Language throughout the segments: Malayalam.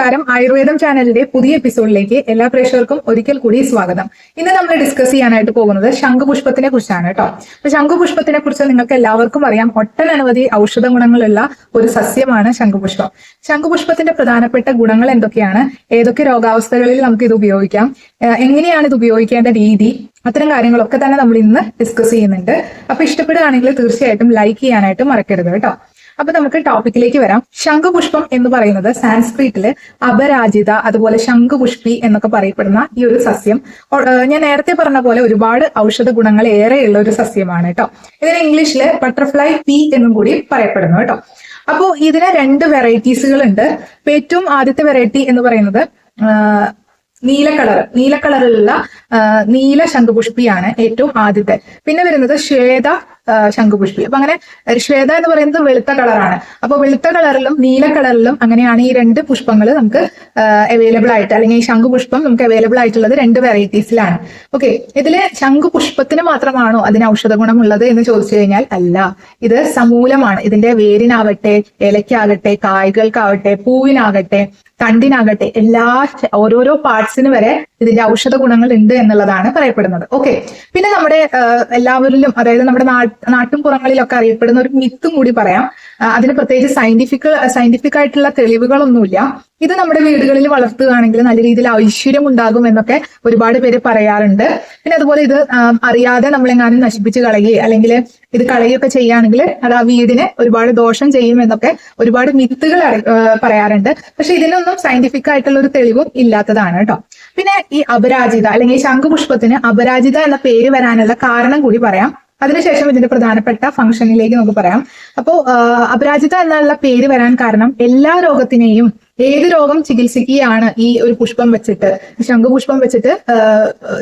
നമസ്കാരം. ആയുർവേദം ചാനലിന്റെ പുതിയ എപ്പിസോഡിലേക്ക് എല്ലാ പ്രേക്ഷകർക്കും ഒരിക്കൽ കൂടി സ്വാഗതം. ഇന്ന് നമ്മൾ ഡിസ്കസ് ചെയ്യാനായിട്ട് പോകുന്നത് ശംഖുപുഷ്പത്തിനെ കുറിച്ചാണ് കേട്ടോ. അപ്പൊ ശംഖുപുഷ്പത്തിനെ കുറിച്ച് നിങ്ങൾക്ക് എല്ലാവർക്കും അറിയാം. ഒട്ടനവധി ഔഷധ ഗുണങ്ങളുള്ള ഒരു സസ്യമാണ് ശംഖുപുഷ്പം. ശംഖുപുഷ്പത്തിന്റെ പ്രധാനപ്പെട്ട ഗുണങ്ങൾ എന്തൊക്കെയാണ്? ഏതൊക്കെ രോഗാവസ്ഥകളിൽ നമുക്ക് ഇത് ഉപയോഗിക്കാം? എങ്ങനെയാണ് ഇത് ഉപയോഗിക്കേണ്ട രീതി? അത്തരം കാര്യങ്ങളൊക്കെ തന്നെ നമ്മൾ ഇന്ന് ഡിസ്കസ് ചെയ്യുന്നുണ്ട്. അപ്പൊ ഇഷ്ടപ്പെടുകയാണെങ്കിൽ തീർച്ചയായിട്ടും ലൈക്ക് ചെയ്യാനായിട്ട് മറക്കരുത് കേട്ടോ. അപ്പൊ നമുക്ക് ടോപ്പിക്കിലേക്ക് വരാം. ശംഖുപുഷ്പം എന്ന് പറയുന്നത് സാൻസ്ക്രിറ്റിൽ അപരാജിത അതുപോലെ ശംഖുപുഷ്പി എന്നൊക്കെ പറയപ്പെടുന്ന ഈ ഒരു സസ്യം. ഞാൻ നേരത്തെ പറഞ്ഞ പോലെ ഒരുപാട് ഔഷധ ഗുണങ്ങൾ ഏറെയുള്ള ഒരു സസ്യമാണ് കേട്ടോ. ഇതിന് ഇംഗ്ലീഷിൽ ബട്ടർഫ്ലൈ പീ എന്നും കൂടി പറയപ്പെടുന്നു കേട്ടോ. അപ്പോ ഇതിന് രണ്ട് വെറൈറ്റീസുകൾ ഉണ്ട് ഏറ്റവും ആദ്യത്തെ വെറൈറ്റി എന്ന് പറയുന്നത് നീല കളർ. നീല കളറിലുള്ള നീല ശംഖുപുഷ്പിയാണ് ഏറ്റവും ആദ്യത്തെ. പിന്നെ വരുന്നത് ശ്വേത ശംഖുപുഷ്പി. അപ്പൊ അങ്ങനെ ശ്വേത എന്ന് പറയുന്നത് വെളുത്ത കളറാണ്. അപ്പൊ വെളുത്ത കളറിലും നീല കളറിലും അങ്ങനെയാണ് ഈ രണ്ട് പുഷ്പങ്ങൾ നമുക്ക് അവൈലബിൾ ആയിട്ട് അല്ലെങ്കിൽ ഈ ശംഖുപുഷ്പം നമുക്ക് അവൈലബിൾ ആയിട്ടുള്ളത് രണ്ട് വെറൈറ്റീസിലാണ് ഓക്കെ ഇതിൽ ശംഖുപുഷ്പത്തിന് മാത്രമാണോ അതിന് ഔഷധ ഗുണമുള്ളത് എന്ന് ചോദിച്ചു കഴിഞ്ഞാൽ അല്ല. ഇത് സമൂലമാണ്. ഇതിന്റെ വേരിനാവട്ടെ ഇലയ്ക്കാകട്ടെ കായ്കൾക്കാവട്ടെ പൂവിനാകട്ടെ തണ്ടിനാകട്ടെ എല്ലാ ഓരോരോ പാർട്സിന് വരെ ഇതിന്റെ ഔഷധ ഗുണങ്ങൾ ഉണ്ട് എന്നുള്ളതാണ് പറയപ്പെടുന്നത്. ഓക്കെ പിന്നെ നമ്മുടെ എല്ലാവരിലും അതായത് നമ്മുടെ നാട്ടും പുറങ്ങളിലൊക്കെ അറിയപ്പെടുന്ന ഒരു മിത്തും കൂടി പറയാം. അതിന് പ്രത്യേകിച്ച് സയന്റിഫിക് സയന്റിഫിക് ആയിട്ടുള്ള തെളിവുകളൊന്നുമില്ല. ഇത് നമ്മുടെ വീടുകളിൽ വളർത്തുകയാണെങ്കിൽ നല്ല രീതിയിൽ ഐശ്വര്യം ഉണ്ടാകും എന്നൊക്കെ ഒരുപാട് പേര് പറയാറുണ്ട്. പിന്നെ അതുപോലെ ഇത് അറിയാതെ നമ്മളെങ്ങാനും നശിപ്പിച്ച് കളയുകയോ അല്ലെങ്കിൽ ഇത് കളയുകയൊക്കെ ചെയ്യുകയാണെങ്കിൽ അത് ആ വീടിന് ഒരുപാട് ദോഷം ചെയ്യും എന്നൊക്കെ ഒരുപാട് മിത്തുകൾ പറയാറുണ്ട്. പക്ഷെ ഇതിനൊന്നും സയന്റിഫിക് ആയിട്ടുള്ള ഒരു തെളിവും ഇല്ലാത്തതാണ് കേട്ടോ. പിന്നെ ഈ അപരാജിത അല്ലെങ്കിൽ ശംഖുപുഷ്പത്തിന് അപരാജിത എന്ന പേര് വരാനുള്ള കാരണം കൂടി പറയാം. അതിനുശേഷം ഇതിന്റെ പ്രധാനപ്പെട്ട ഫംഗ്ഷനിലേക്ക് നമുക്ക് പറയാം. അപ്പോ അപരാജിത എന്നുള്ള പേര് വരാൻ കാരണം എല്ലാ രോഗത്തിനെയും ഏത് രോഗം ചികിത്സിക്കുകയാണ് ഈ ഒരു പുഷ്പം വെച്ചിട്ട്? ശംഖുപുഷ്പം വെച്ചിട്ട്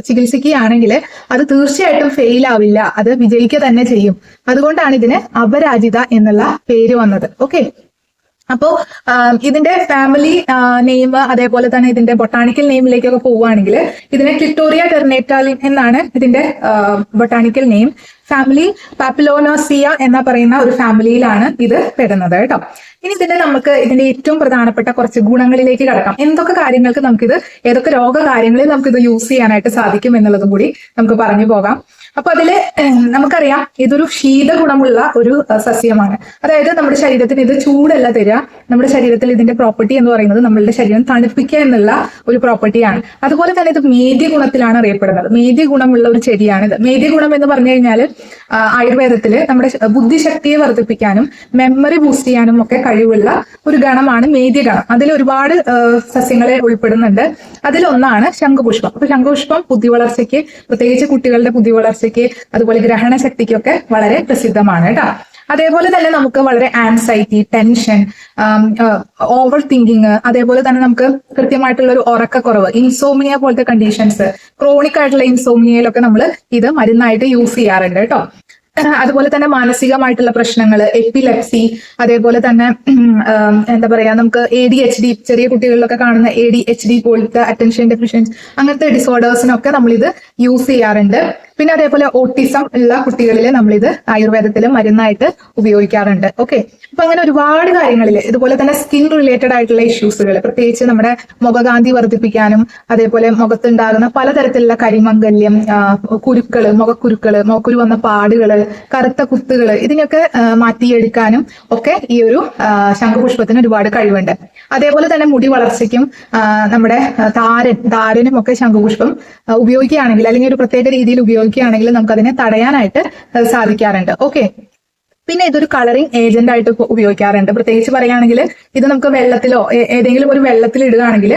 ചികിത്സിക്കുകയാണെങ്കിൽ അത് തീർച്ചയായിട്ടും ഫെയിൽ ആവില്ല. അത് വിജയിക്കുക തന്നെ ചെയ്യും. അതുകൊണ്ടാണ് ഇതിന് അപരാജിത എന്നുള്ള പേര് വന്നത്. ഓക്കെ അപ്പോ ഇതിന്റെ ഫാമിലി നെയിം അതേപോലെ തന്നെ ഇതിന്റെ ബൊട്ടാണിക്കൽ നെയിമിലേക്കൊക്കെ പോവുകയാണെങ്കിൽ ഇതിനെ ക്ലിറ്റോറിയ ടെർനേറ്റാലിൻ എന്നാണ് ഇതിന്റെ ബൊട്ടാണിക്കൽ നെയിം ഫാമിലി പാപ്പിലോനോസിയ എന്ന പറയുന്ന ഒരു ഫാമിലിയിലാണ് ഇത് പെടുന്നത് കേട്ടോ. ഇനി ഇതിന്റെ നമുക്ക് ഇതിന്റെ ഏറ്റവും പ്രധാനപ്പെട്ട കുറച്ച് ഗുണങ്ങളിലേക്ക് കടക്കാം. എന്തൊക്കെ കാര്യങ്ങൾക്ക് നമുക്കിത് ഏതൊക്കെ രോഗകാര്യങ്ങളിൽ നമുക്കിത് യൂസ് ചെയ്യാനായിട്ട് സാധിക്കും എന്നുള്ളതും കൂടി നമുക്ക് പറഞ്ഞു പോകാം. അപ്പൊ അതിൽ നമുക്കറിയാം ഇതൊരു ശീത ഗുണമുള്ള ഒരു സസ്യമാണ്. അതായത് നമ്മുടെ ശരീരത്തിന് ഇത് ചൂടല്ല തരിക നമ്മുടെ ശരീരത്തിൽ ഇതിന്റെ പ്രോപ്പർട്ടി എന്ന് പറയുന്നത് നമ്മളുടെ ശരീരം തണുപ്പിക്കുക എന്നുള്ള ഒരു പ്രോപ്പർട്ടിയാണ് അതുപോലെ തന്നെ ഇത് മേദ്യ ഗുണത്തിലാണ് അറിയപ്പെടുന്നത്. മേദ്യ ഗുണമുള്ള ഒരു ചെടിയാണിത്. മേദ്യ ഗുണം എന്ന് പറഞ്ഞു കഴിഞ്ഞാൽ ആയുർവേദത്തിൽ നമ്മുടെ ബുദ്ധിശക്തിയെ വർദ്ധിപ്പിക്കാനും മെമ്മറി ബൂസ്റ്റ് ചെയ്യാനും ഒക്കെ കഴിവുള്ള ഒരു ഗണമാണ് മേദ്യ ഗണം അതിൽ ഒരുപാട് സസ്യങ്ങളെ ഉൾപ്പെടുന്നുണ്ട്. അതിലൊന്നാണ് ശംഖുപുഷ്പം. അപ്പൊ ശംഖുപുഷ്പം ബുദ്ധി വളർച്ചയ്ക്ക് പ്രത്യേകിച്ച് കുട്ടികളുടെ ബുദ്ധി വളർച്ചയ്ക്ക് അതുപോലെ ഗ്രഹണ ശക്തിക്കൊക്കെ വളരെ പ്രസിദ്ധമാണ് കേട്ടോ. അതേപോലെ തന്നെ നമുക്ക് വളരെ ആൻസൈറ്റി ടെൻഷൻ ഓവർ തിങ്കിങ് അതേപോലെ തന്നെ നമുക്ക് കൃത്യമായിട്ടുള്ള ഒരു ഉറക്കക്കുറവ് ഇൻസോമിനിയ പോലത്തെ കണ്ടീഷൻസ് ക്രോണിക് ആയിട്ടുള്ള ഇൻസോമിനിയയിലൊക്കെ നമ്മൾ ഇത് മരുന്നായിട്ട് യൂസ് ചെയ്യാറുണ്ട് കേട്ടോ. അതുപോലെ തന്നെ മാനസികമായിട്ടുള്ള പ്രശ്നങ്ങൾ എപ്പിലെപ്സി അതേപോലെ തന്നെ എന്താ പറയാ നമുക്ക് എ ഡി എച്ച് ഡി ചെറിയ കുട്ടികളിലൊക്കെ കാണുന്ന എ ഡി എച്ച് ഡി പോലത്തെ അറ്റൻഷൻ ഡെഫിഷ്യൻസ് അങ്ങനത്തെ ഡിസോർഡേഴ്സിനൊക്കെ നമ്മൾ ഇത് യൂസ് ചെയ്യാറുണ്ട്. പിന്നെ അതേപോലെ ഓട്ടിസം ഉള്ള കുട്ടികളിൽ നമ്മളിത് ആയുർവേദത്തിൽ മരുന്നായിട്ട് ഉപയോഗിക്കാറുണ്ട്. ഓക്കെ അപ്പൊ അങ്ങനെ ഒരുപാട് കാര്യങ്ങളിൽ ഇതുപോലെ തന്നെ സ്കിൻ റിലേറ്റഡ് ആയിട്ടുള്ള ഇഷ്യൂസുകൾ പ്രത്യേകിച്ച് നമ്മുടെ മുഖകാന്തി വർദ്ധിപ്പിക്കാനും അതേപോലെ മുഖത്തുണ്ടാകുന്ന പലതരത്തിലുള്ള കരിമംഗല്യം കുരുക്കൾ മുഖക്കുരുക്കൾ മുഖക്കുരു വന്ന പാടുകൾ കറുത്ത കുത്തുകൾ ഇതിനൊക്കെ മാറ്റിയെടുക്കാനും ഒക്കെ ഈ ഒരു ശംഖുപുഷ്പത്തിന് ഒരുപാട് കഴിവുണ്ട്. അതേപോലെ തന്നെ മുടി വളർച്ചയ്ക്കും നമ്മുടെ താരൻ താരനും ഒക്കെ ശംഖുപുഷ്പം ഉപയോഗിക്കുകയാണെങ്കിൽ അല്ലെങ്കിൽ ഒരു പ്രത്യേക രീതിയിൽ ഉപയോഗിക്കുകയാണെങ്കിൽ നമുക്ക് അതിനെ തടയാനായിട്ട് സാധിക്കാറുണ്ട്. ഓക്കെ. പിന്നെ ഇതൊരു കളറിംഗ് ഏജന്റ് ആയിട്ട് ഉപ- ഉപയോഗിക്കാറുണ്ട്. പ്രത്യേകിച്ച് പറയുകയാണെങ്കിൽ ഇത് നമുക്ക് വെള്ളത്തിലോ ഏതെങ്കിലും ഒരു വെള്ളത്തിൽ ഇടുകയാണെങ്കിൽ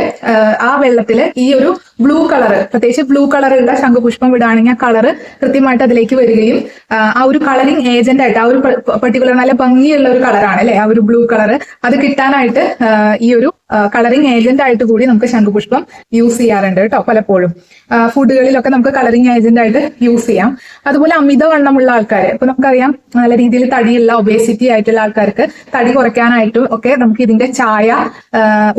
ആ വെള്ളത്തിൽ ഈ ഒരു ബ്ലൂ കളർ പ്രത്യേകിച്ച് ബ്ലൂ കളറുള്ള ശംഖുപുഷ്പം വിടുകയാണെങ്കിൽ ആ കളർ കൃത്യമായിട്ട് അതിലേക്ക് വരികയും ആ, ഒരു കളറിംഗ് ഏജന്റ് ആയിട്ട് ആ ഒരു പർട്ടിക്കുലർ നല്ല ഭംഗിയുള്ള ഒരു കളറാണ് അല്ലെ? ആ ഒരു ബ്ലൂ കളർ അത് കിട്ടാനായിട്ട് ഈ ഒരു കളറിംഗ് ഏജന്റ് ആയിട്ട് കൂടി നമുക്ക് ശംഖുപുഷ്പം യൂസ് ചെയ്യാറുണ്ട് കേട്ടോ പലപ്പോഴും. ഫുഡുകളിലൊക്കെ നമുക്ക് കളറിംഗ് ഏജന്റ് ആയിട്ട് യൂസ് ചെയ്യാം. അതുപോലെ അമിതവണ്ണമുള്ള ആൾക്കാർ ഇപ്പൊ നമുക്കറിയാം നല്ല രീതിയിൽ തടിയുള്ള ഒബേസിറ്റി ആയിട്ടുള്ള ആൾക്കാർക്ക് തടി കുറയ്ക്കാനായിട്ടും ഒക്കെ നമുക്ക് ഇതിന്റെ ചായ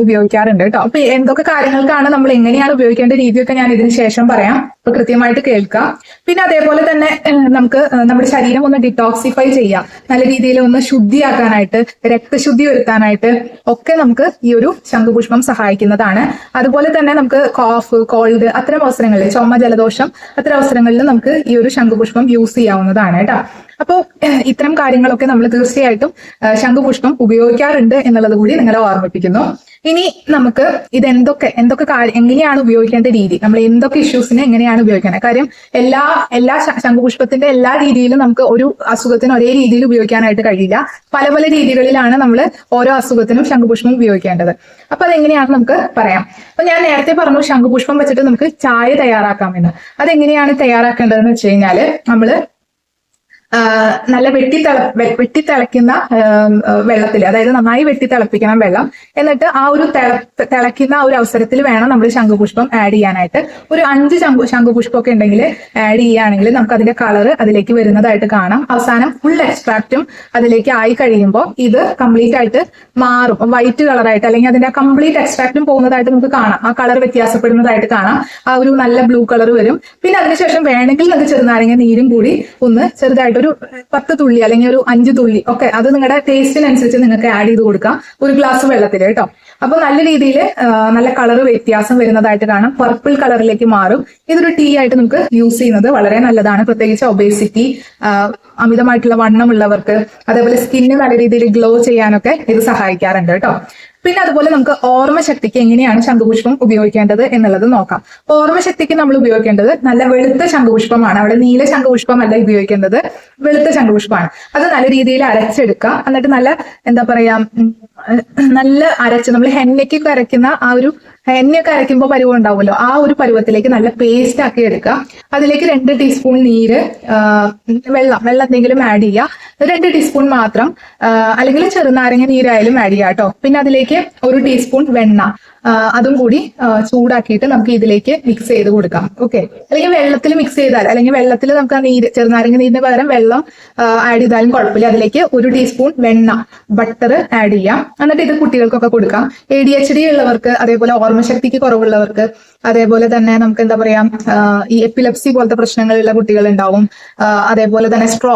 ഉപയോഗിക്കാറുണ്ട് കേട്ടോ. അപ്പൊ എന്തൊക്കെ കാര്യങ്ങൾക്കാണ് നമ്മൾ എങ്ങനെയാണ് ഉപയോഗിക്കേണ്ട രീതിയൊക്കെ ഞാൻ ഇതിന് ശേഷം പറയാം. അപ്പൊ കൃത്യമായിട്ട് കേൾക്കാം. പിന്നെ അതേപോലെ തന്നെ നമുക്ക് നമ്മുടെ ശരീരം ഒന്ന് ഡിറ്റോക്സിഫൈ ചെയ്യാം. നല്ല രീതിയിൽ ഒന്ന് ശുദ്ധിയാക്കാനായിട്ട് രക്തശുദ്ധി വരുത്താനായിട്ട് ഒക്കെ നമുക്ക് ഈ ഒരു ശംഖുപുഷ്പം സഹായിക്കുന്നതാണ്. അതുപോലെ തന്നെ നമുക്ക് കോഫ് കോൾഡ് അത്തരം അവസരങ്ങളിൽ ചുമ ജലദോഷം അത്തരം അവസരങ്ങളിൽ നമുക്ക് ഈ ഒരു ശംഖുപുഷ്പം യൂസ് ചെയ്യാവുന്നതാണ് കേട്ടോ. അപ്പോൾ ഇത്തരം കാര്യങ്ങളൊക്കെ നമ്മൾ തീർച്ചയായിട്ടും ശംഖുപുഷ്പം ഉപയോഗിക്കാറുണ്ട് എന്നുള്ളത് കൂടി നിങ്ങളെ ഓർമ്മിപ്പിക്കുന്നു. ഇനി നമുക്ക് ഇത് എന്തൊക്കെ എന്തൊക്കെ കാര്യം എങ്ങനെയാണ് ഉപയോഗിക്കേണ്ട രീതി? നമ്മൾ എന്തൊക്കെ ഇഷ്യൂസിനെ എങ്ങനെയാണ് ഉപയോഗിക്കേണ്ടത്? കാര്യം എല്ലാ എല്ലാ ശംഖുപുഷ്പത്തിന്റെ എല്ലാ രീതിയിലും നമുക്ക് ഒരു അസുഖത്തിന് ഒരേ രീതിയിൽ ഉപയോഗിക്കാനായിട്ട് കഴിയില്ല. പല പല രീതികളിലാണ് നമ്മൾ ഓരോ അസുഖത്തിനും ശംഖുപുഷ്പം ഉപയോഗിക്കേണ്ടത്. അപ്പൊ അതെങ്ങനെയാണ് നമുക്ക് പറയാം. അപ്പൊ ഞാൻ നേരത്തെ പറഞ്ഞു ശംഖുപുഷ്പം വെച്ചിട്ട് നമുക്ക് ചായ തയ്യാറാക്കാമെന്ന്. അതെങ്ങനെയാണ് തയ്യാറാക്കേണ്ടതെന്ന് വെച്ച് കഴിഞ്ഞാൽ നമ്മൾ ആ, നല്ല വെട്ടി തിള വെട്ടി തിളയ്ക്കുന്ന വെള്ളത്തിൽ അതായത് നന്നായി വെട്ടി തിളപ്പിക്കണം വെള്ളം. എന്നിട്ട് ആ ഒരു തിള- തിളയ്ക്കുന്ന ആ ഒരു അവസരത്തിൽ വേണം നമ്മൾ ശംഖുപുഷ്പം ആഡ് ചെയ്യാനായിട്ട്. ഒരു അഞ്ച് ശംഖു ശംഖുപുഷ്പം ഒക്കെ ഉണ്ടെങ്കിൽ ആഡ് ചെയ്യുകയാണെങ്കിൽ നമുക്ക് അതിന്റെ കളർ അതിലേക്ക് വരുന്നതായിട്ട് കാണാം. അവസാനം ഫുൾ എക്സ്ട്രാക്റ്റും അതിലേക്ക് ആയി കഴിയുമ്പോൾ ഇത് കംപ്ലീറ്റ് ആയിട്ട് മാറും. വൈറ്റ് കളറായിട്ട് അല്ലെങ്കിൽ അതിന്റെ കംപ്ലീറ്റ് എക്സ്ട്രാക്റ്റും പോകുന്നതായിട്ട് നമുക്ക് കാണാം. ആ കളർ വ്യത്യാസപ്പെടുന്നതായിട്ട് കാണാം. ആ ഒരു നല്ല ബ്ലൂ കളർ വരും. പിന്നെ അതിനുശേഷം വേണമെങ്കിൽ നമുക്ക് ചെറുനാരങ്ങ നീരും കൂടി ഒന്ന് ചെറുതായിട്ട് ഒരു പത്ത് തുള്ളി അല്ലെങ്കിൽ ഒരു അഞ്ച് തുള്ളി ഒക്കെ അത് നിങ്ങളുടെ ടേസ്റ്റിനനുസരിച്ച് നിങ്ങൾക്ക് ആഡ് ചെയ്ത് കൊടുക്കാം. ഒരു ഗ്ലാസ് വെള്ളത്തിൽ കേട്ടോ. അപ്പൊ നല്ല രീതിയിൽ നല്ല കളർ വ്യത്യാസം വരുന്നതായിട്ട് കാണാം. പർപ്പിൾ കളറിലേക്ക് മാറും. ഇതൊരു ടീ ആയിട്ട് നമുക്ക് യൂസ് ചെയ്യുന്നത് വളരെ നല്ലതാണ്. പ്രത്യേകിച്ച് ഒബേസിറ്റി അമിതമായിട്ടുള്ള വണ്ണമുള്ളവർക്ക് അതേപോലെ സ്കിന്ന് നല്ല രീതിയിൽ ഗ്ലോ ചെയ്യാനൊക്കെ ഇത് സഹായിക്കാറുണ്ട് കേട്ടോ. പിന്നെ അതുപോലെ നമുക്ക് ഓർമ്മശക്തിക്ക് എങ്ങനെയാണ് ശംഖുപുഷ്പം ഉപയോഗിക്കേണ്ടത് എന്നുള്ളത് നോക്കാം. ഓർമ്മശക്തിക്ക് നമ്മൾ ഉപയോഗിക്കേണ്ടത് നല്ല വെളുത്ത ശംഖുപുഷ്പമാണ്. അവിടെ നീല ശംഖുപുഷ്പമല്ല ഉപയോഗിക്കേണ്ടത്. വെളുത്ത ശംഖുപുഷ്പമാണ്. അത് നല്ല രീതിയിൽ അരച്ചെടുക്കുക. എന്നിട്ട് നല്ല എന്താ പറയാ നല്ല അരച്ച് നമ്മൾ ഹെന്നയ്ക്ക് അരയ്ക്കുന്ന ആ ഒരു എണ്ണയൊക്കെ അരയ്ക്കുമ്പോൾ പരുവം ഉണ്ടാവുമല്ലോ. ആ ഒരു പരുവത്തിലേക്ക് നല്ല പേസ്റ്റ് ആക്കി എടുക്കുക. അതിലേക്ക് രണ്ട് ടീസ്പൂൺ നീര് വെള്ളം വെള്ളം എന്തെങ്കിലും ആഡ് ചെയ്യുക. രണ്ട് ടീസ്പൂൺ മാത്രം അല്ലെങ്കിൽ ചെറുനാരങ്ങ നീരായാലും ആഡ് ചെയ്യുക കേട്ടോ പിന്നെ അതിലേക്ക് ഒരു ടീസ്പൂൺ വെണ്ണ അതും കൂടി ചൂടാക്കിയിട്ട് നമുക്ക് ഇതിലേക്ക് മിക്സ് ചെയ്ത് കൊടുക്കാം. ഓക്കെ അല്ലെങ്കിൽ വെള്ളത്തിൽ മിക്സ് ചെയ്താൽ അല്ലെങ്കിൽ വെള്ളത്തിൽ നമുക്ക് ആ നീര് ചെറുനാരങ്ങ നീരിന് പകരം വെള്ളം ആഡ് ചെയ്താലും കുഴപ്പമില്ല. അതിലേക്ക് ഒരു ടീസ്പൂൺ വെണ്ണ ബട്ടർ ആഡ് ചെയ്യാം എന്നിട്ട് ഇത് കുട്ടികൾക്കൊക്കെ കൊടുക്കാം. എ ഡി എച്ച് ഡി ഉള്ളവർക്ക് അതേപോലെ ഓർമ്മശക്തിക്ക് കുറവുള്ളവർക്ക് അതേപോലെ തന്നെ നമുക്ക് എന്താ പറയാ ഈ എപ്പിലെപ്സി പോലത്തെ പ്രശ്നങ്ങളുള്ള കുട്ടികൾ ഉണ്ടാവും അതേപോലെ തന്നെ സ്ട്രോ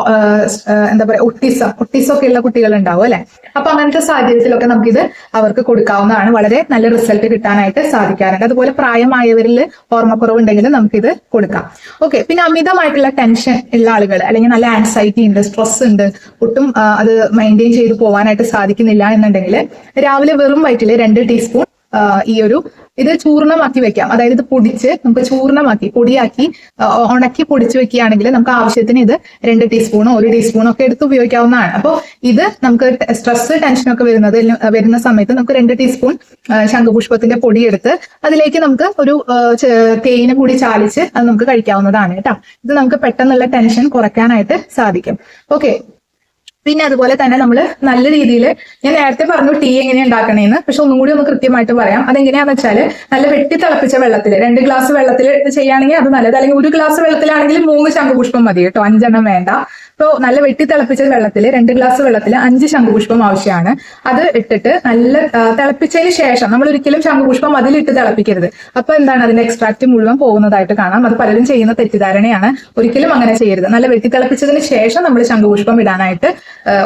എന്താ പറയാ ഒട്ടിസം ഒക്കെ ഉള്ള കുട്ടികൾ ഉണ്ടാവും അല്ലെ? അപ്പൊ അങ്ങനത്തെ സാഹചര്യത്തിലൊക്കെ നമുക്കിത് അവർക്ക് കൊടുക്കാവുന്നതാണ്. വളരെ നല്ല റിസൾട്ട് കിട്ടാനായിട്ട് സാധിക്കാറുണ്ട്. അതുപോലെ പ്രായമായവരിൽ ഓർമ്മക്കുറവുണ്ടെങ്കിൽ നമുക്കിത് കൊടുക്കാം. ഓക്കെ പിന്നെ അമിതമായിട്ടുള്ള ടെൻഷൻ ഉള്ള ആളുകൾ അല്ലെങ്കിൽ നല്ല ആൻസൈറ്റി ഉണ്ട് സ്ട്രെസ് ഉണ്ട് ഒട്ടും അത് മെയിന്റെയിൻ ചെയ്ത് പോകാനായിട്ട് സാധിക്കുന്നില്ല എന്നുണ്ടെങ്കിൽ രാവിലെ വെറും വയറ്റിൽ രണ്ട് ടീസ്പൂൺ ഈ ഒരു ഇത് ചൂർണമാക്കി വെക്കാം. അതായത് ഇത് പൊടിച്ച് നമുക്ക് ചൂർണമാക്കി പൊടിയാക്കി ഉണക്കി പൊടിച്ച് വെക്കുകയാണെങ്കിൽ നമുക്ക് ആവശ്യത്തിന് ഇത് രണ്ട് ടീസ്പൂണോ ഒരു ടീസ്പൂണോ ഒക്കെ എടുത്ത് ഉപയോഗിക്കാവുന്നതാണ്. അപ്പോൾ ഇത് നമുക്ക് സ്ട്രെസ് ടെൻഷനൊക്കെ വരുന്നത് വരുന്ന സമയത്ത് നമുക്ക് രണ്ട് ടീസ്പൂൺ ശംഖുപുഷ്പത്തിന്റെ പൊടി എടുത്ത് അതിലേക്ക് നമുക്ക് ഒരു തേന കൂടി ചാലിച്ച് അത് നമുക്ക് കഴിക്കാവുന്നതാണ് കേട്ടോ. ഇത് നമുക്ക് പെട്ടെന്നുള്ള ടെൻഷൻ കുറയ്ക്കാനായിട്ട് സാധിക്കും. ഓക്കെ പിന്നെ അതുപോലെ തന്നെ നമ്മൾ നല്ല രീതിയിൽ ഞാൻ നേരത്തെ പറഞ്ഞു ടീ എങ്ങനെ ഉണ്ടാക്കണേന്ന് പക്ഷെ ഒന്നും കൂടി ഒന്ന് കൃത്യമായിട്ട് പറയാം. അതെങ്ങനെയാന്ന് വെച്ചാൽ നല്ല വെട്ടി തിളപ്പിച്ച വെള്ളത്തിൽ രണ്ട് ഗ്ലാസ് വെള്ളത്തിൽ ചെയ്യുകയാണെങ്കിൽ അത് നല്ലത്. അല്ലെങ്കിൽ ഒരു ഗ്ലാസ് വെള്ളത്തിലാണെങ്കിൽ മൂന്ന് ശംഖുപുഷ്പം മതി കേട്ടോ. അഞ്ചെണ്ണം വേണ്ട. അപ്പോൾ നല്ല വെട്ടി തിളപ്പിച്ച വെള്ളത്തിൽ രണ്ട് ഗ്ലാസ് വെള്ളത്തിൽ അഞ്ച് ശംഖുപുഷ്പം ആവശ്യമാണ്. അത് ഇട്ടിട്ട് നല്ല തിളപ്പിച്ചതിന് ശേഷം നമ്മൾ ഒരിക്കലും ശംഖുപുഷ്പം അതിലിട്ട് തിളപ്പിക്കരുത്. അപ്പൊ എന്താണ് അതിന്റെ എക്സ്ട്രാക്റ്റ് മുഴുവൻ പോകുന്നതായിട്ട് കാണാം. അത് പലരും ചെയ്യുന്ന തെറ്റിദ്ധാരണയാണ്. ഒരിക്കലും അങ്ങനെ ചെയ്യരുത്. നല്ല വെട്ടി തിളപ്പിച്ചതിന് ശേഷം നമ്മൾ ശംഖുപുഷ്പം ഇടാനായിട്ട്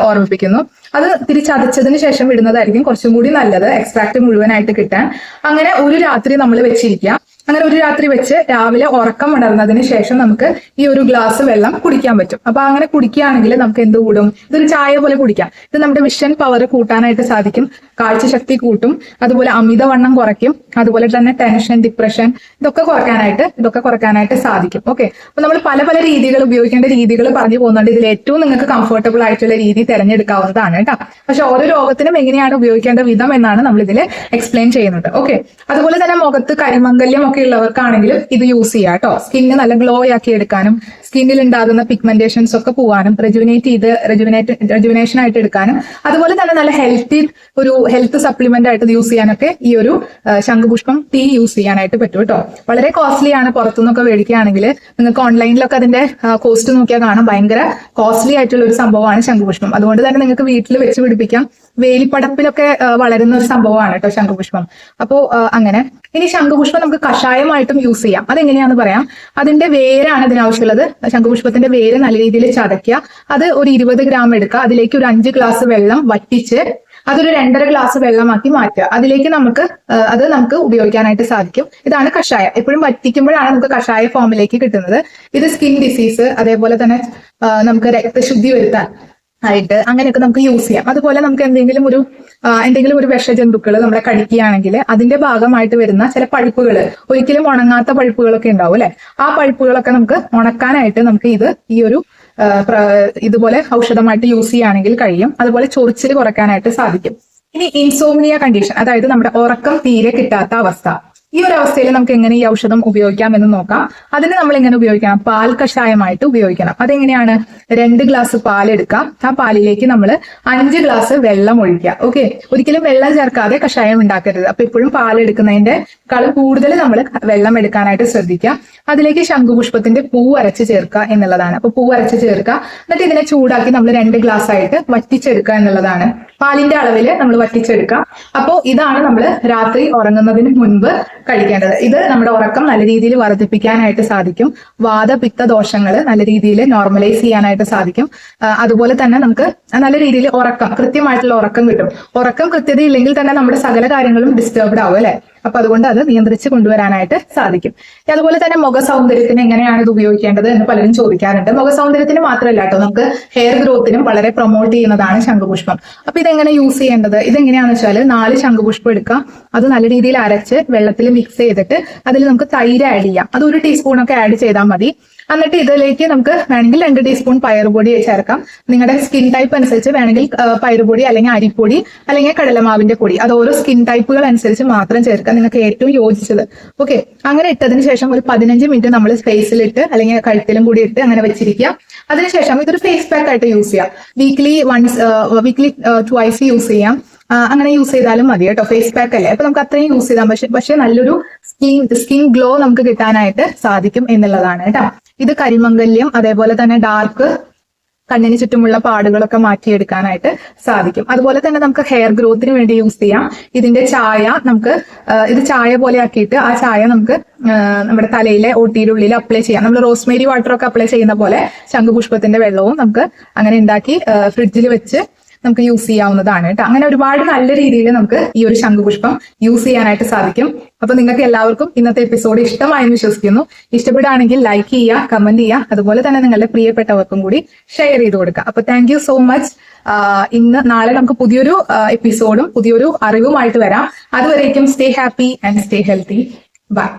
ഓർമ്മിപ്പിക്കുന്നു. അത് തിരിച്ചതച്ചതിന് ശേഷം ഇടുന്നതായിരിക്കും കുറച്ചും കൂടി നല്ലത്. എക്സ്ട്രാക്റ്റ് മുഴുവനായിട്ട് കിട്ടാൻ. അങ്ങനെ ഒരു രാത്രി നമ്മൾ വെച്ചിരിക്കുക അങ്ങനെ ഒരു രാത്രി വെച്ച് രാവിലെ ഉറക്കം ഉണർന്നതിന് ശേഷം നമുക്ക് ഈ ഒരു ഗ്ലാസ് വെള്ളം കുടിക്കാൻ പറ്റും. അപ്പൊ അങ്ങനെ കുടിക്കുകയാണെങ്കിൽ നമുക്ക് എന്ത് കൂടും? ഇതൊരു ചായ പോലെ കുടിക്കാം. ഇത് നമ്മുടെ വിഷൻ പവർ കൂട്ടാനായിട്ട് സാധിക്കും. കാഴ്ചശക്തി കൂട്ടും. അതുപോലെ അമിതവണ്ണം കുറയ്ക്കും. അതുപോലെ തന്നെ ടെൻഷൻ ഡിപ്രഷൻ ഇതൊക്കെ കുറയ്ക്കാനായിട്ട് ഇതൊക്കെ കുറയ്ക്കാനായിട്ട് സാധിക്കും. ഓക്കെ അപ്പൊ നമ്മൾ പല പല രീതികൾ ഉപയോഗിക്കേണ്ട രീതികൾ പറഞ്ഞു പോകുന്നുണ്ട്. ഇതിൽ ഏറ്റവും നിങ്ങൾക്ക് കംഫർട്ടബിൾ ആയിട്ടുള്ള രീതി തിരഞ്ഞെടുക്കാവുന്നതാണ് കേട്ടോ. പക്ഷെ ഓരോ രോഗത്തിനും എങ്ങനെയാണ് ഉപയോഗിക്കേണ്ട വിധം എന്നാണ് നമ്മൾ ഇതിൽ എക്സ്പ്ലെയിൻ ചെയ്യുന്നത്. ഓക്കെ അതുപോലെ തന്നെ മുഖത്ത് കരിമംഗല്യം ഒക്കെ ഉള്ളവർക്കാണെങ്കിലും ഇത് യൂസ് ചെയ്യാം കേട്ടോ. സ്കിന്ന് നല്ല ഗ്ലോ ആക്കി എടുക്കാനും സ്കിന്നിൽ ഉണ്ടാകുന്ന പിഗ്മെന്റേഷൻസ് ഒക്കെ പോവാനും റെജുവിനേറ്റ് ചെയ്ത് റെജുവിനേറ്റ് റെജുവിനേഷൻ ആയിട്ട് എടുക്കാനും അതുപോലെ തന്നെ നല്ല ഹെൽത്തി ഒരു ഹെൽത്ത് സപ്ലിമെന്റ് ആയിട്ട് യൂസ് ചെയ്യാനൊക്കെ ഈ ഒരു ശംഖുപുഷ്പം ടീ യൂസ് ചെയ്യാനായിട്ട് പറ്റും കേട്ടോ. വളരെ കോസ്റ്റ്ലി ആണ് പുറത്തുനിന്നൊക്കെ മേടിക്കുകയാണെങ്കിൽ നിങ്ങൾക്ക് ഓൺലൈനിലൊക്കെ അതിന്റെ കോസ്റ്റ് നോക്കിയാൽ കാണാം. ഭയങ്കര കോസ്റ്റ്ലി ആയിട്ടുള്ള ഒരു സംഭവമാണ് ശംഖുപുഷ്പം. അതുകൊണ്ട് തന്നെ നിങ്ങൾക്ക് വീട്ടിൽ വെച്ച് പിടിപ്പിക്കാം. വേലിപ്പടപ്പിലൊക്കെ വളരുന്ന ഒരു സംഭവമാണ് കേട്ടോ ശംഖുപുഷ്പം. അപ്പോ അങ്ങനെ. ഇനി ശംഖുപുഷ്പം നമുക്ക് കഷായമായിട്ടും യൂസ് ചെയ്യാം. അതെങ്ങനെയാന്ന് പറയാം. അതിന്റെ വേരാണ് ഇതിനാവശ്യമുള്ളത്. ശംഖുപുഷ്പത്തിന്റെ വേര് നല്ല രീതിയിൽ ചതയ്ക്കുക. അത് ഒരു ഇരുപത് ഗ്രാം എടുക്കുക. അതിലേക്ക് ഒരു അഞ്ച് ഗ്ലാസ് വെള്ളം വറ്റിച്ച് അതൊരു രണ്ടര ഗ്ലാസ് വെള്ളമാക്കി മാറ്റുക. അതിലേക്ക് നമുക്ക് അത് നമുക്ക് ഉപയോഗിക്കാനായിട്ട് സാധിക്കും. ഇതാണ് കഷായം. എപ്പോഴും വറ്റിക്കുമ്പോഴാണ് നമുക്ക് കഷായ ഫോമിലേക്ക് കിട്ടുന്നത്. ഇത് സ്കിൻ ഡിസീസ് അതേപോലെ തന്നെ നമുക്ക് രക്തശുദ്ധി വരുത്താൻ ആയിട്ട് അങ്ങനെയൊക്കെ നമുക്ക് യൂസ് ചെയ്യാം. അതുപോലെ നമുക്ക് എന്തെങ്കിലും ഒരു എന്തെങ്കിലും ഒരു വിഷജന്തുക്കൾ നമ്മളെ കടിക്കുകയാണെങ്കിൽ അതിന്റെ ഭാഗമായിട്ട് വരുന്ന ചില പഴുപ്പുകൾ ഒരിക്കലും ഉണങ്ങാത്ത പഴുപ്പുകളൊക്കെ ഉണ്ടാവും അല്ലെ? ആ പഴുപ്പുകളൊക്കെ നമുക്ക് ഉണക്കാനായിട്ട് നമുക്ക് ഇത് ഈ ഒരു ഇതുപോലെ ഔഷധമായിട്ട് യൂസ് ചെയ്യുകയാണെങ്കിൽ കഴിയും. അതുപോലെ ചൊറിച്ചിൽ കുറയ്ക്കാനായിട്ട് സാധിക്കും. ഇനി ഇൻസോമിനിയ കണ്ടീഷൻ അതായത് നമ്മുടെ ഉറക്കം തീരെ കിട്ടാത്ത അവസ്ഥ. ഈ ഒരു അവസ്ഥയിൽ നമുക്ക് എങ്ങനെ ഈ ഔഷധം ഉപയോഗിക്കാം എന്ന് നോക്കാം. അതിന് നമ്മൾ എങ്ങനെ ഉപയോഗിക്കണം? പാൽ കഷായമായിട്ട് ഉപയോഗിക്കണം. അതെങ്ങനെയാണ്? രണ്ട് ഗ്ലാസ് പാൽ എടുക്കാം ആ പാലിലേക്ക് നമ്മൾ അഞ്ച് ഗ്ലാസ് വെള്ളം ഒഴിക്കുക. ഓക്കെ ഒരിക്കലും വെള്ളം ചേർക്കാതെ കഷായം ഉണ്ടാക്കരുത്. അപ്പൊ എപ്പോഴും പാൽ എടുക്കുന്നതിന്റെ കളർ കൂടുതൽ നമ്മൾ വെള്ളം എടുക്കാനായിട്ട് ശ്രദ്ധിക്കുക. അതിലേക്ക് ശംഖുപുഷ്പത്തിന്റെ പൂ അരച്ച് ചേർക്കുക എന്നുള്ളതാണ്. അപ്പൊ പൂ അരച്ച് ചേർക്കുക. എന്നിട്ട് ഇതിനെ ചൂടാക്കി നമ്മൾ രണ്ട് ഗ്ലാസ് ആയിട്ട് വറ്റിച്ചെടുക്കുക എന്നുള്ളതാണ്. പാലിന്റെ അളവിൽ നമ്മൾ വറ്റിച്ചെടുക്കുക. അപ്പോൾ ഇതാണ് നമ്മൾ രാത്രി ഉറങ്ങുന്നതിന് മുൻപ് കഴിക്കേണ്ടത് ഇത് നമ്മുടെ ഉറക്കം നല്ല രീതിയിൽ വർദ്ധിപ്പിക്കാനായിട്ട് സാധിക്കും. വാദപിത്ത ദോഷങ്ങൾ നല്ല രീതിയിൽ നോർമലൈസ് ചെയ്യാനായിട്ട് സാധിക്കും. അതുപോലെ തന്നെ നമുക്ക് നല്ല രീതിയിൽ ഉറക്കം കൃത്യമായിട്ടുള്ള ഉറക്കം കിട്ടും. ഉറക്കം കൃത്യതയില്ലെങ്കിൽ തന്നെ നമ്മുടെ സകല കാര്യങ്ങളും ഡിസ്റ്റർബ്ഡ് ആവും അല്ലെ? അപ്പൊ അതുകൊണ്ട് അത് നിയന്ത്രിച്ച് കൊണ്ടുവരാനായിട്ട് സാധിക്കും. അതുപോലെ തന്നെ മുഖ സൗന്ദര്യത്തിന് എങ്ങനെയാണ് ഇത് ഉപയോഗിക്കേണ്ടത് എന്ന് പലരും ചോദിക്കാറുണ്ട്. മുഖ സൗന്ദര്യത്തിന് മാത്രമല്ല കേട്ടോ നമുക്ക് ഹെയർ ഗ്രോത്തിനും വളരെ പ്രൊമോട്ട് ചെയ്യുന്നതാണ് ശംഖുപുഷ്പം. അപ്പൊ ഇതെങ്ങനെ യൂസ് ചെയ്യേണ്ടത്? ഇതെങ്ങനെയാണെന്ന് വെച്ചാൽ നാല് ശംഖുപുഷ്പം എടുക്കാം. അത് നല്ല രീതിയിൽ അരച്ച് വെള്ളത്തിൽ മിക്സ് ചെയ്തിട്ട് അതിൽ നമുക്ക് തൈര് ആഡ് ചെയ്യാം. അത് ഒരു ടീസ്പൂൺ ഒക്കെ ആഡ് ചെയ്താൽ മതി. എന്നിട്ട് ഇതിലേക്ക് നമുക്ക് വേണമെങ്കിൽ രണ്ട് ടീസ്പൂൺ പയറുപൊടി ചേർക്കാം. നിങ്ങളുടെ സ്കിൻ ടൈപ്പ് അനുസരിച്ച് വേണമെങ്കിൽ പയറുപൊടി അല്ലെങ്കിൽ അരിപ്പൊടി അല്ലെങ്കിൽ കടലമാവിന്റെ പൊടി. അത് ഓരോ സ്കിൻ ടൈപ്പുകൾ അനുസരിച്ച് മാത്രം ചേർക്കാം. നിങ്ങൾക്ക് ഏറ്റവും യോജിച്ചത്. ഓക്കെ അങ്ങനെ ഇട്ടതിന് ശേഷം ഒരു പതിനഞ്ച് മിനിറ്റ് നമ്മൾ ഫേസിൽ ഇട്ട് അല്ലെങ്കിൽ കഴുത്തിലും കൂടി ഇട്ട് അങ്ങനെ വെച്ചിരിക്കുക. അതിനുശേഷം ഇതൊരു ഫേസ് പാക്ക് ആയിട്ട് യൂസ് ചെയ്യാം. Weekly once weekly twice use ചെയ്യാം. അങ്ങനെ യൂസ് ചെയ്താലും മതി കേട്ടോ. ഫേസ് പാക്ക് അല്ലേ? അപ്പൊ നമുക്ക് അത്രയും യൂസ് ചെയ്താൽ പക്ഷെ പക്ഷെ നല്ലൊരു സ്കിൻ സ്കിൻ ഗ്ലോ നമുക്ക് കിട്ടാനായിട്ട് സാധിക്കും എന്നുള്ളതാണ് കേട്ടോ. ഇത് കരിമംഗല്യം അതേപോലെ തന്നെ ഡാർക്ക് കണ്ണിന് ചുറ്റുമുള്ള പാടുകളൊക്കെ മാറ്റിയെടുക്കാനായിട്ട് സാധിക്കും. അതുപോലെ തന്നെ നമുക്ക് ഹെയർ ഗ്രോത്തിന് വേണ്ടി യൂസ് ചെയ്യാം. ഇതിന്റെ ചായ നമുക്ക് ഇത് ചായ പോലെ ആക്കിയിട്ട് ആ ചായ നമുക്ക് നമ്മുടെ തലയിലെ ഒട്ടിയുടെ ഉള്ളിൽ അപ്ലൈ ചെയ്യാം. നമ്മൾ റോസ്മേരി വാട്ടർ ഒക്കെ അപ്ലൈ ചെയ്യുന്ന പോലെ ശംഖുപുഷ്പത്തിന്റെ വെള്ളവും നമുക്ക് അങ്ങനെ ഉണ്ടാക്കി ഫ്രിഡ്ജിൽ വെച്ച് നമുക്ക് യൂസ് ചെയ്യാവുന്നതാണ് കേട്ടോ. അങ്ങനെ ഒരുപാട് നല്ല രീതിയിൽ നമുക്ക് ഈ ഒരു ശംഖുപുഷ്പം യൂസ് ചെയ്യാനായിട്ട് സാധിക്കും. അപ്പൊ നിങ്ങൾക്ക് എല്ലാവർക്കും ഇന്നത്തെ എപ്പിസോഡ് ഇഷ്ടമായെന്ന് വിശ്വസിക്കുന്നു. ഇഷ്ടപ്പെടുകയാണെങ്കിൽ ലൈക്ക് ചെയ്യുക കമന്റ് ചെയ്യുക അതുപോലെ തന്നെ നിങ്ങളുടെ പ്രിയപ്പെട്ടവർക്കും കൂടി ഷെയർ ചെയ്ത് കൊടുക്കുക. അപ്പൊ താങ്ക് സോ മച്ച് ഇന്ന് നാളെ നമുക്ക് പുതിയൊരു എപ്പിസോഡും പുതിയൊരു അറിവുമായിട്ട് വരാം. അതുവരേക്കും stay happy and stay healthy bye